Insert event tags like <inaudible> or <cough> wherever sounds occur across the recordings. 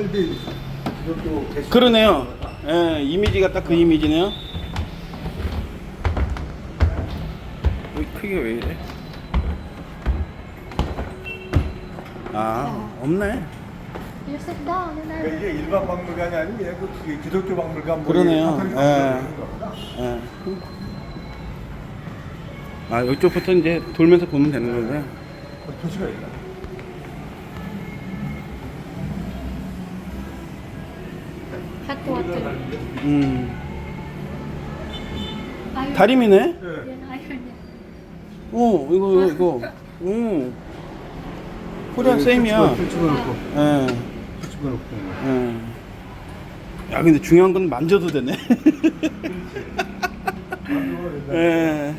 헬비 이것도 게시- 그러네요. 예, 이미지가 딱 그 이미지네요. 왜 크기가 왜 이래? 아, 없네. You sit down and 그러니까 I 이게 일반 박물관이 아니고 그냥 그 기독교 박물관 뭐 그러네요. 이런 예. 박물관 그런 거구나. 예. 아, 이쪽부터 이제 돌면서 보면 되는 거고요. 그 표시가 있나? Hot water. 음. 다림이네? 예. Iron. 어, 이거, 이거, 이거. 음. 코리안 세임이야. 집어넣고 예. 집어넣고 예. 야, 근데 중요한 건 만져도 되네. 예.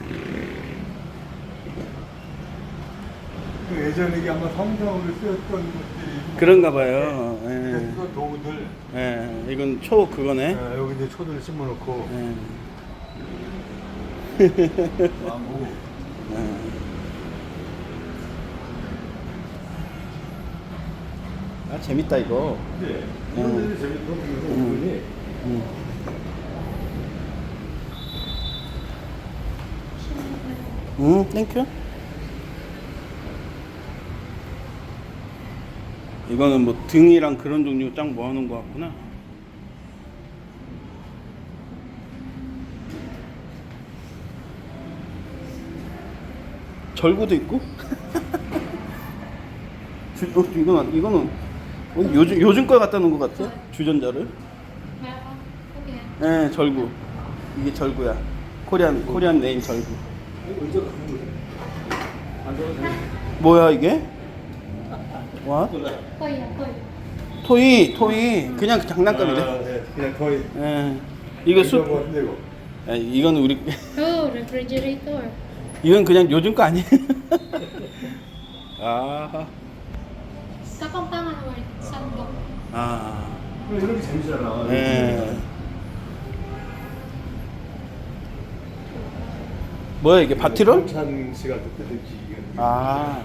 그 예전에 이게 아마 성경으로 쓰였던 그런가 봐요. 근데 예. 그거 도구들 예. 이건 초 그거네. 예, 여기 이제 초들을 심어놓고 예. 나무 예. 아, 재밌다, 이거. 네. 이런 데도 보이고 은근히 음. 음, 땡큐. 이거는 뭐 등이랑 그런 종류 짱 모아놓은 것 같구나. 절구도 있고. <laughs> 주, 어, 이거는 이거는 어, 요즘 요즘 걸 갖다 놓은 것 같아. 주전자를. 예, 절구. 이게 절구야. 코리안 코리안 네임 절구. 뭐야 이게? 와? Koya, koya. 토이 토이 그냥 장난감이래. 아, 네. 그냥 거의 예. 이거 수. 뭐 이거 예, 이건 우리 Oh, refrigerator. <laughs> 이건 그냥 요즘 거 아니에요? <laughs> 아. Sandok. 아. 그래, 이런 게 재밌잖아 예. 뭐야 이게 바티롤? 찬 됐지 이게 아.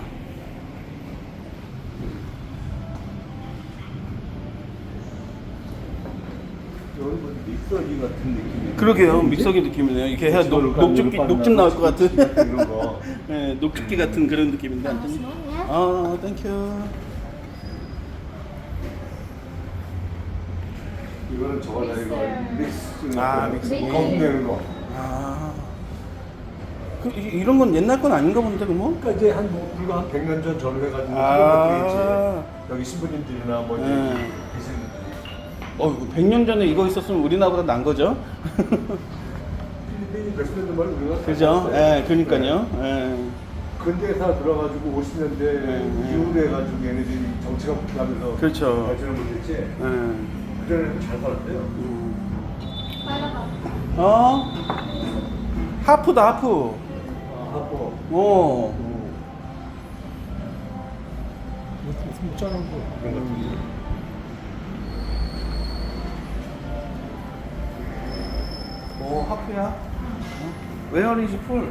여기 뭐 믹서기 같은 느낌이 그러게요 믹서기 느낌이네요. 이렇게 해야 녹, 녹즙기 녹즙 나올 것 같은. 이런 거 예, <laughs> 녹즙기 같은 그런 느낌인데 완전히. 아, 땡큐. 이거는 저거 다 이거 믹스 아, 믹스. 거품내는 거 아. 그 이- 이런 건 옛날 건 아닌가 본데 그뭐? 그러니까 이제 한 뭐, 불과 한 100년 전 전후 해가지고 아. 그런 것들이 있지 여기 신부님들이나 뭐 이제 네. 어, 100년 전에 이거 있었으면 우리나라보다 난 거죠? 필리핀이 몇십 년 전에 우리가 그죠? 예, 그러니까요. 예. 근대에 다 들어가지고 50년대 네. 이후로 해가지고 얘네들이 정치가 바뀌면서 그렇죠. 발전을 못했지 예. 그전에는 잘 살았대요 음. 어? 하프다, 하프. 아 하고 어. 무슨 묵자는 거 그런 거 같은데 오, 하프야. Where is pool?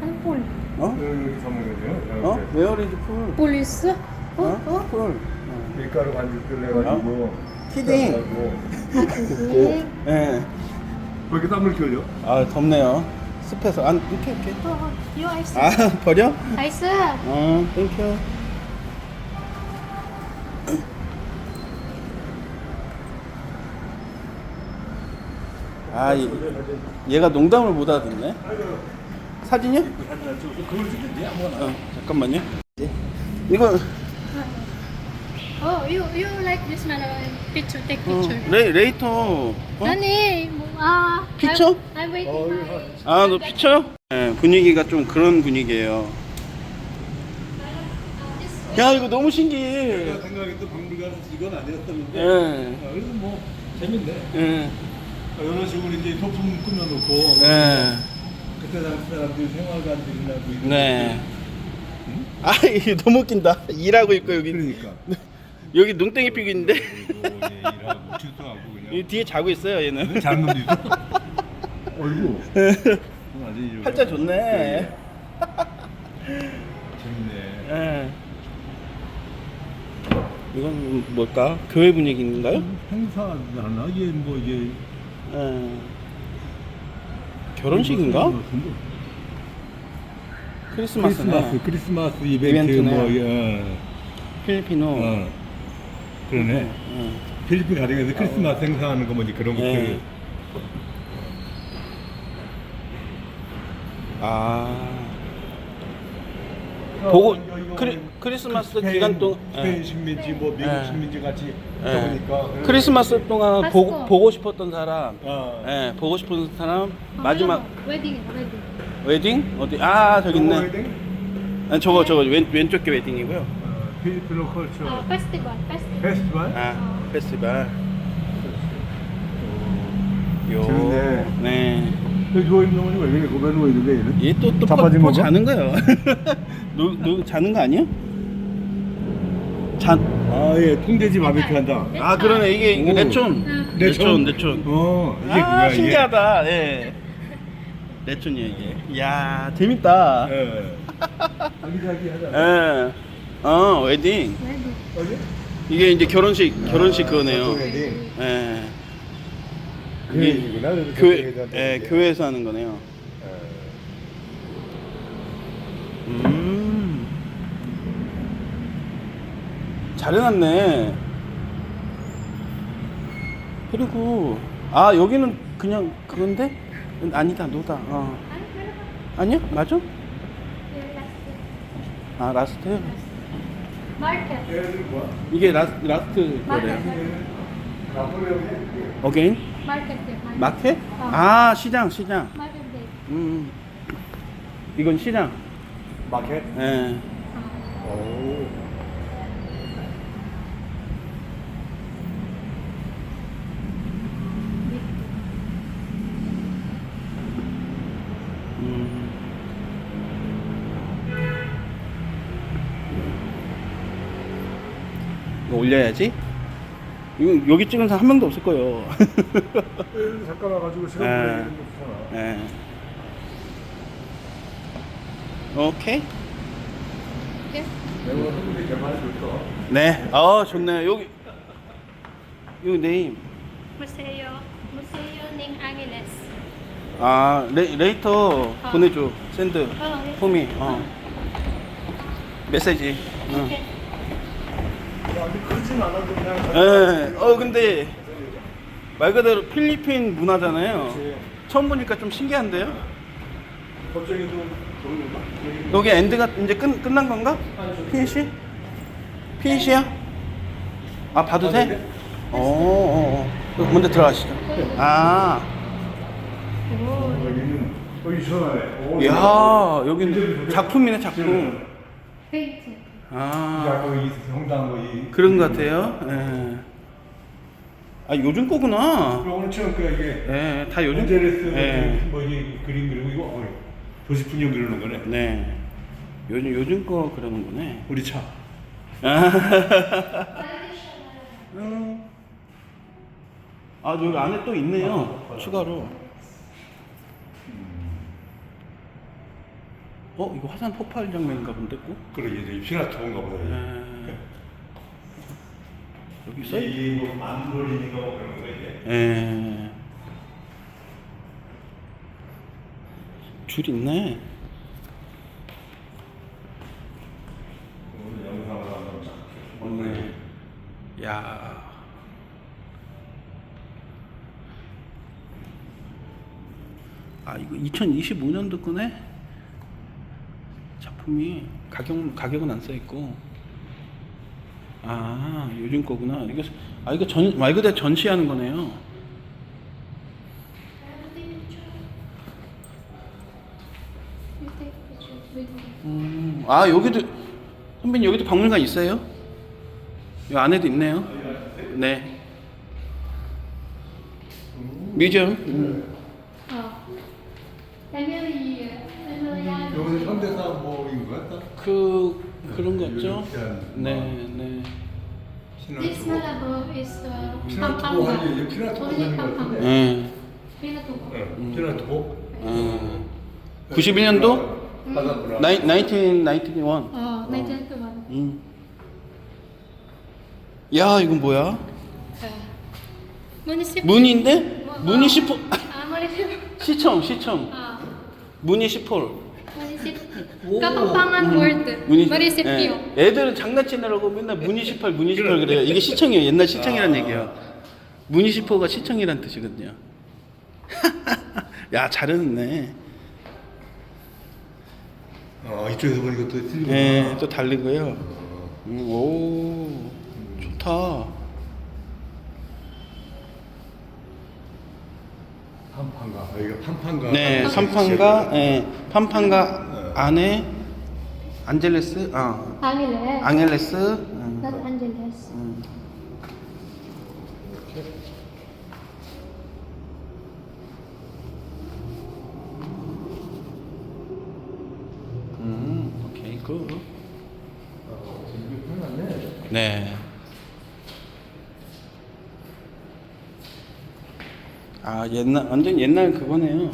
Ano pool? 어? 여기 전문이죠 어? Where is pool? Police? Oh, 어? oh. pool. 밀가루 반죽들 해가지고 키딩. 예. 왜 이렇게 땀을 흘려? 아, 덥네요. 습해서. 안, 이렇게, 이렇게. Oh, you ice. 아, 버려? Ice. 어, 땡큐. 아, 얘, 얘가 농담을 못 알아듣네. 사진이요? 아무거나 어, 잠깐만요. 이거 Oh, you you like this man? uh, Picture, take 어, picture. 레, 레이터. 어? Honey, ah, Picture? I'm, I'm waiting Oh, it. 아, 너 피쳐요? 네, 분위기가 좀 그런 분위기예요. 야, 이거 너무 신기해. 생각이 또 박물관은 이건 아니었었는데 예. 아, 그래도 뭐 재밌네 예. 아, 이런 식으로 이제 소품 꾸며놓고 예. 그때 당시 사람들이 생활관들이나 뭐 이런 네. 아, 이게 너무 웃긴다. 일하고 있고 여기 그러니까 <laughs> 여기 농땡이 피고 있는데 그리고 이제 일하고 출동하고 이 그냥 뒤에 자고 있어요, 얘는. 자는 놈도 있어 <laughs> 어이구 완전히 팔자 좋네. <laughs> 재밌네 예. 이건 뭘까? 교회 분위기인가요? 행사나 이게 뭐 이게 예. 결혼식인가? 크리스마스네. 크리스마스 크리스마스 이벤트 이벤트네. 뭐 어, 필리핀어. 어. 그러네. 응. 필리핀 가정에서 크리스마스 행사하는 거 뭐지 그런 예. 것들. 아. 보고 크리, 뭐 크리스마스 스페인, 기간 동안 스페인 예. 식민지 뭐 미국 예. 식민지 같이 예. 보니까 크리스마스 동안 파스코. 보고, 보고 싶었던 사람, 어. 예, 보고 싶은 사람 Oh, 마지막. Wedding, wedding. 웨딩 어디? 아 저기 있네. 웨딩? 아, 저거 저거 왼 왼쪽 게 웨딩이고요. 어, 필리핀 Uh, 컬처 festival, festival. 페스티벌. 아 페스티벌. 요. 재밌네. 네. 누워 있는 거니 왜 그래? 고배 누워 있는 데 얘는? 얘 또 또 자빠진 건가? 자는 거예요. 누, 누 자는 거 아니야? 잔. 아 예, 통돼지 바베큐 한다. 아 그러네 이게 이거 오. 내촌. 응. 내촌 내촌. 어, 이게 아 뭐야 이게? 신기하다. 예. 내촌이야 이게. 야 재밌다. 예. 아기자기하다. 예. 어 웨딩. Wedding. 어디? 이게 이제 결혼식 결혼식 그거네요. 아, 웨딩. 예. 그 얘기구나. 그래서 교회 예. 교회에서 하는 거네요. 예. 음. 잘 해놨네. 그리고 아 여기는 그냥 그건데 아니다 노다. 어. 아니야 맞아? 아 라스트. 뭐야? 이게 라스, 라스트 거래요. 나폴레옹이 어게인 Market. 마켓? 어. 아 시장 시장. Day. 음. 이건 시장. 마켓? 예. Uh, 오. 음. 올려야지. 이거 여기 찍은 사람 한 명도 없을 거예요. 잠깐 와가지고 시간 예. 보내는 거 좋잖아. 예. 오케이. 내가 한국에. 네. 어 좋네요. 여기 여기 네임. Museo. Museo Ning Angeles. 아 레, 레이터 보내줘. 샌드. 어, 네. 폼이. 어. 메시지. 응. 아직 크진 않아도 그냥. 예. 어 근데 말 그대로 필리핀 문화잖아요. 그치. 처음 보니까 좀 신기한데요. 보는 거 여기 엔드가 이제 끝 끝난 건가? 피니시? 피니시야? 아 봐도 돼? 어, 어, 어. 먼저 들어가시죠. 아, 여기는 여기 시원하네. 오, 야 여기는 작품이네 작품. Painted. 아, 아까 이 성당 거이 그런 것 같아요. 예. 아 요즘 거구나. 오늘 처음 그 이게 예, 다 요즘. 예. 뭐 이게 그림 그리고 이거 어, 도시 풍경 그리는 거네. 네. 요즘 요즘 거 그러는 거네. 우리 차. <laughs> 음. 아 여기 안에 또 있네요. 추가로. 어 이거 화산 폭발 장면인가 본데 꼭? 그러게 이제 피라토인가 보다. 예. 여기 써 있. 이뭐 만돌인인가 뭐 그런 거 이게. 예. 줄 있네. 오늘 영상을 한번 쫙. 없네. 야. 아 이거 2025년도 거네. 작품이 가격 가격은 안 써 있고. 아 요즘 거구나. 이거 아 이거 전 말 그대로 전시하는 거네요. 음, 아 여기도 선배님 여기도 박물관 있어요? 이 안에도 있네요. 네. 뮤지엄. 음. 그 그런 거죠. 네, 네. This malabo is the 팡팡. only 네. 팡팡. 피나토고. 피나토고. 91년도? 1991. 어, 1991. 음. 야, 이건 뭐야? 문인데? 문이 10호. 시청, 시청. 문이 10호. 18. 까빵빵한 월드. 문이 세피요. 애들은 장난치느라고 맨날 문이 18, 문이 18 그래요. 이게 시청이에요. 옛날 시청이란 아. 얘기예요. 문이 18가 시청이란 뜻이거든요. <laughs> 야, 잘했네. 아, 이쪽에서 보니까 또 틀리구나. 네, 또 달리고요. 음, 오, 좋다. 판판가 아, 여기가 판판가 네, 판판가, 예, 판판가 안에 안젤레스, 아, Angeles. 앙헬레스. 음, Not Angeles. 음. 음, 오케이, 굿. 네. 아, 옛날, 완전 옛날 그거네요.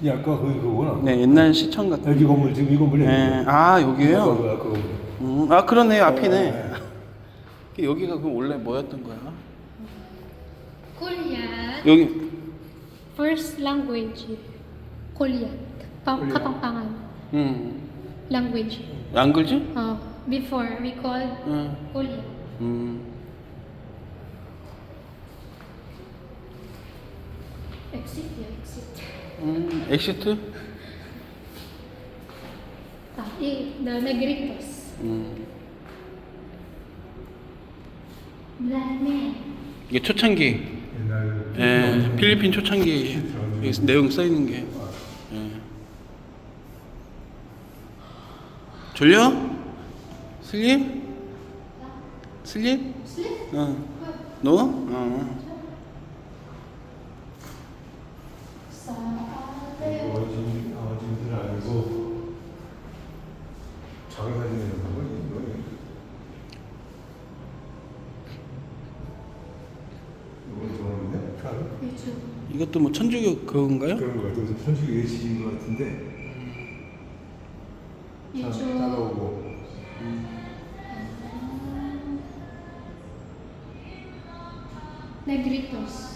이 아까 거기 그거구나. 네, 옛날 시청 같은. 여기 건물 지금 이 건물이. 네, 아, 여기에요? 그 아까 건물. 음, 아, 그러네요, 앞이네. 네. 여기가 그럼 원래 뭐였던 거야? Korean. 여기, First language. Pa- Korean. Kapampangan. 음, Language. 안 그러지? Uh, before we 음, Korean. 음. Exit, yeah, exit. 음, 엑시트? Ah, eh, the Negritos. 음. Black man. 이게 초창기. 옛날. 예, 필리핀 초창기 내용 써 있는 게. 예. 졸려? 슬립? 슬립? Sleep? 어. 너? 어. Sa 어진 어진들 아니고 장사진 이런 거 이거. 이거 좋아하는데? 잘. YouTube. 이것도 뭐 천주교 그건가요? 그런 거 같아. 무슨 천식 예시인 것 같은데. 잘 YouTube. 따라오고. Negritos.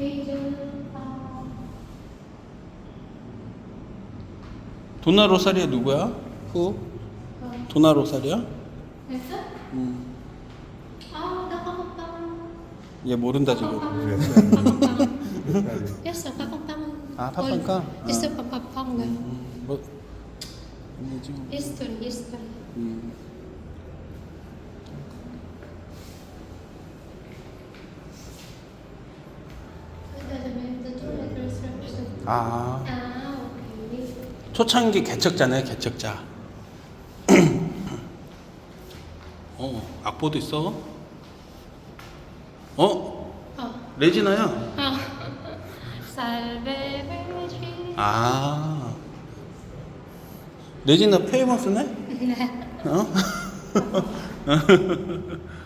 Angel. ah, 도나 로사리아 누구야? 후? Ah, 도나 로사리아? Ito? 음. Ah, Kapampangan. 얘 모른다 지금. Ah, Pampanga. Yes, sir, Ah. Pampanga. 음, 뭐 뭐지? 음. Letters represent. 아. Ah. 초창기 개척자네 개척자. 어 악보도 있어. 어 Oh. 레지나야. <laughs> Virgin. 아 레지나 페이머스네? 어? <laughs> <laughs>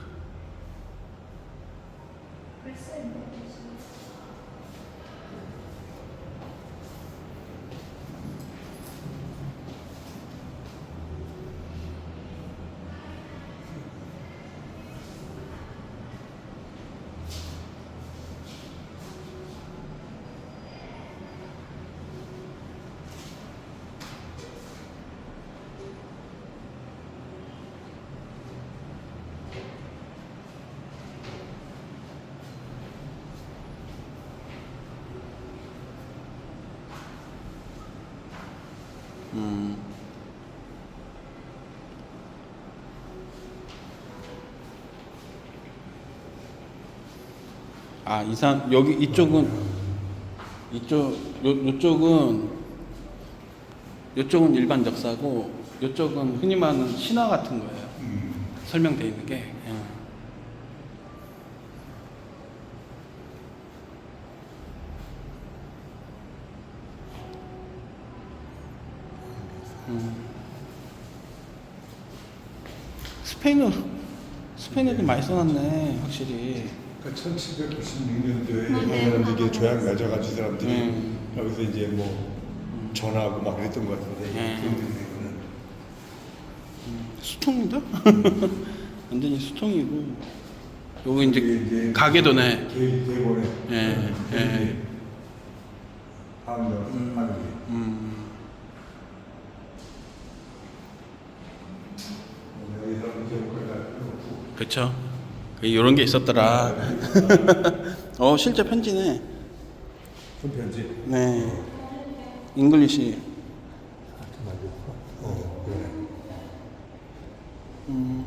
음. 아 이상 여기 이쪽은 이쪽 요 요쪽은 요쪽은 일반 역사고 요쪽은 흔히 말하는 신화 같은 거예요. 설명돼 있는 게. 예. 음. 스페인어 스페인 애들 많이 써놨네 확실히. 그러니까 1796년도에 이 사람들이 조약 맺어가지고 이 사람들이 음. 여기서 이제 뭐 전화하고 막 그랬던 것 같은데 음. 그분들은 수통인데? <laughs> 완전히 수통이고 요거 이제 이게 이제 가게도네. 개 예, 예. 다음 날 음. 여기서 이제 그쵸. 이런 게 있었더라. <laughs> 어 실제 편지네. 손편지 네. 잉글리시. 어 음.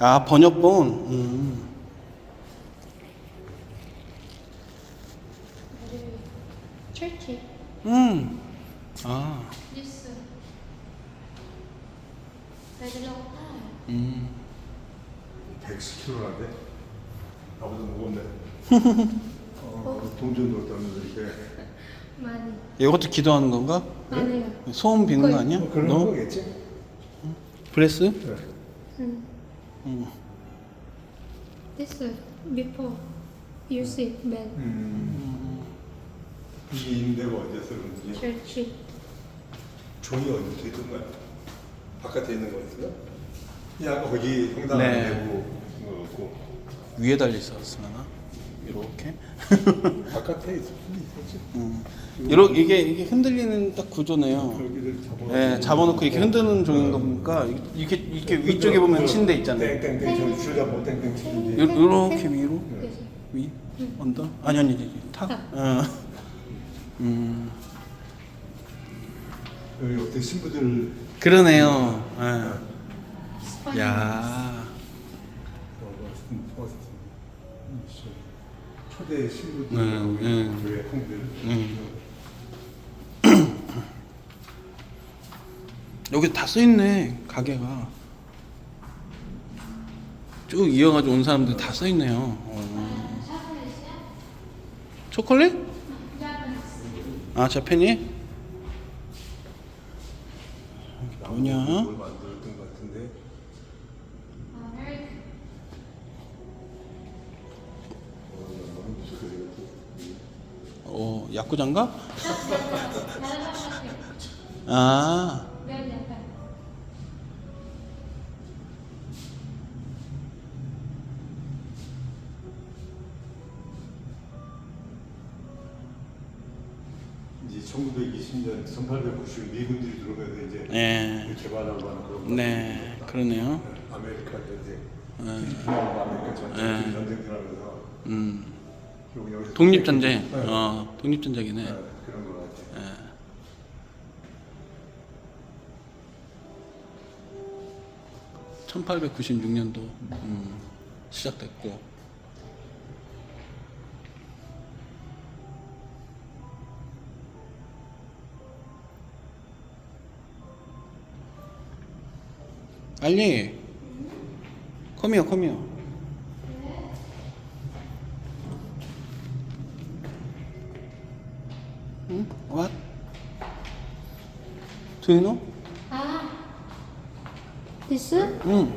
아 번역본. 음. 음. 아. Uh, long time. 음. 110kg라는데 나보다 무겁네 어, 동전 넣었다면서 이렇게 Money. 이것도 기도하는 건가? Money. 소음 비는 거 아니야? 뭐 그런 너? 거겠지? 브레스? 네. Mm. 음. This uh, before you sit bed. 음. 이게 있는 데가 어디였어 그런지 Churchy. 종이 어디 돼 있던 거야? 바깥에 있는 거였어? 야 거기 성당 네. 안 되고 뭐 위에 달려 있었으나 이렇게. <laughs> 바깥에 있을 수도 있었지 음. 이렇게 이게 이게 흔들리는 딱 구조네요. 여기를 잡아 예, 잡아놓고 이렇게 흔드는 종인 거 보니까 이렇게 이렇게 위쪽에 보면 침대 있잖아요. 땡땡땡 저뭐 땡땡 치는지 요- 요렇게 위로 Yes. 위 언더 아니 아니 타. 어. 음 여기 어떻게 신부들 그러네요. 예. 야. 어, 어, 초대 신부들 음, 음. 교회 형들 음. <clears throat> 여기 다 써 있네 가게가 쭉 이어가지고 온 사람들 다 써 있네요. 어. 초콜릿? 아 자페니? 뭐냐? 어 야구장가? <laughs> 아 이제 1920년 1890 미군들이 들어오면서 이제 예. 개발하고 하는 그런 거. 네 그러네요. 아메리카 전쟁, 네. 필리핀하고 아메리카 전쟁, 네. 전쟁들 하면서 음 여기서 독립전쟁. 네. 어 독립전쟁이네. 네, 그런 거 같아. 예. 알리 컴이요 컴이요 응? What? Do you know? Ah. This. 응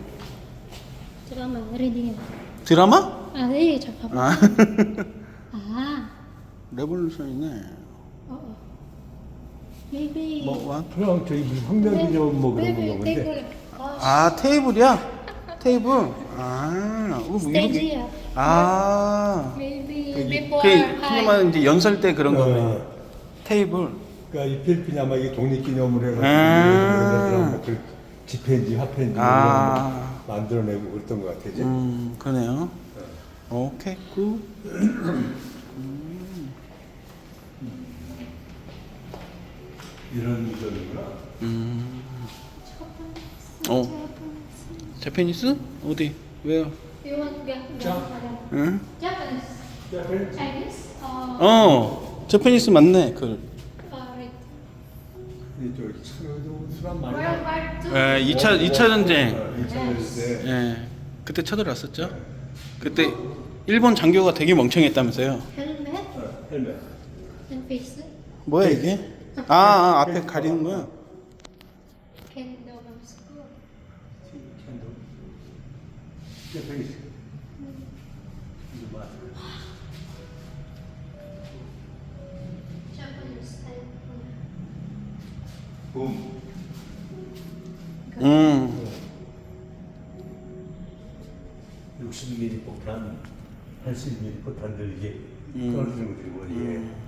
잠깐만 reading. 드라마? 아, 네, 잠깐만. 아 <laughs> 아. 레볼루션이네 어. 어. Maybe. 뭐 what? 그럼 저기 무슨 황명기념 뭐 그런 건가 본데. 아, 아 테이블이야? 테이블? 아, 어, 뭐 stage. 아, Maybe 그- before 그. 그만 이제 연설 때 그런 거네. 어. 테이블. 그러니까 이 필리핀 아마 이게 독립기념으로 해가지고 아. 뭐그 집회인지 화폐인지 아. 이런 거 만들어내고 그랬던 것 같아. 지 음, 그러네요. 오케이, 굿. 이런 유전이구나. 음. 어, 제페니스? 어디? 왜요? You want get 자. 응? Japanese, Chinese, or 어, 제페니스 맞네. 그. 많이. World War. 에, 2차 2차 전쟁. 2차 전쟁 때 예. 그때 쳐들어왔었죠. 그때 일본 장교가 되게 멍청했다면서요. Helmet 어, 헬멧. and face. 뭐야 이게? 아, 아 앞에 가리는 거야. 되게 Japanese type. 붐. 음. 60mm 폭탄, 80mm 폭탄들 이게 음. 떨어지는 거지 머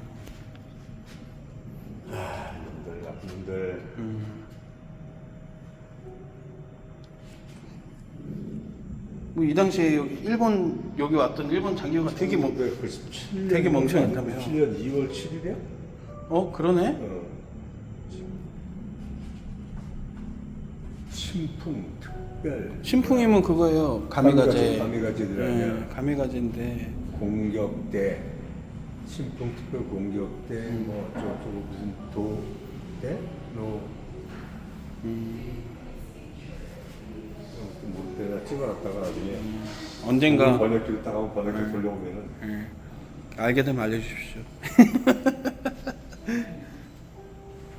이 당시에 여기 일본 여기 왔던 일본 장교가 되게 뭐 되게 멍청했다며요. 7년 2월 7일이야? 어 그러네. 어. 신풍 특별 신풍이면 그거예요. 가미가제. 가미가제들 아니야. 네, 가미가제인데. 공격대 신풍 특별 공격대 뭐 저저거 무슨 도대 노 어, 뭐 내가 찍어놨다가 나중에 언젠가 번역기를 딱 하고 번역기 돌려오면은 예. 알게 되면 알려주십시오. <laughs>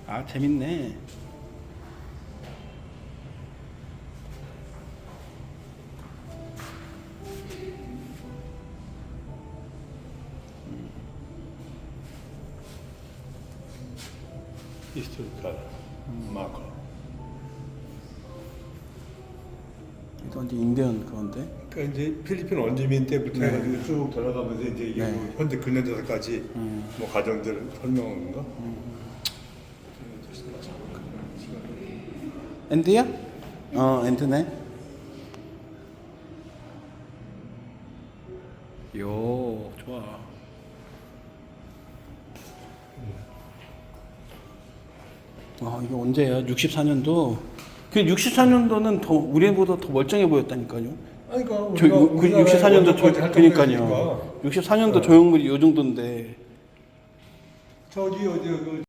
아 재밌네. 완전 인디언 그건데. 그러니까 이제 필리핀 원주민 때부터 네. 해가지고 쭉 돌아가면서 이제 이게 네. 뭐 현대 근현대사까지 음. 뭐 과정들을 설명하는 거. 엔드야? 어 엔드네. 요 좋아. 아 이게 언제야? 64년도. 그 64년도는 더 우리보다 더 멀쩡해 보였다니까요. 그러니까 저그 우리나라에 64년도 조. 정도였으니까. 64년도 조형물이 요 정도인데 저기 어디 그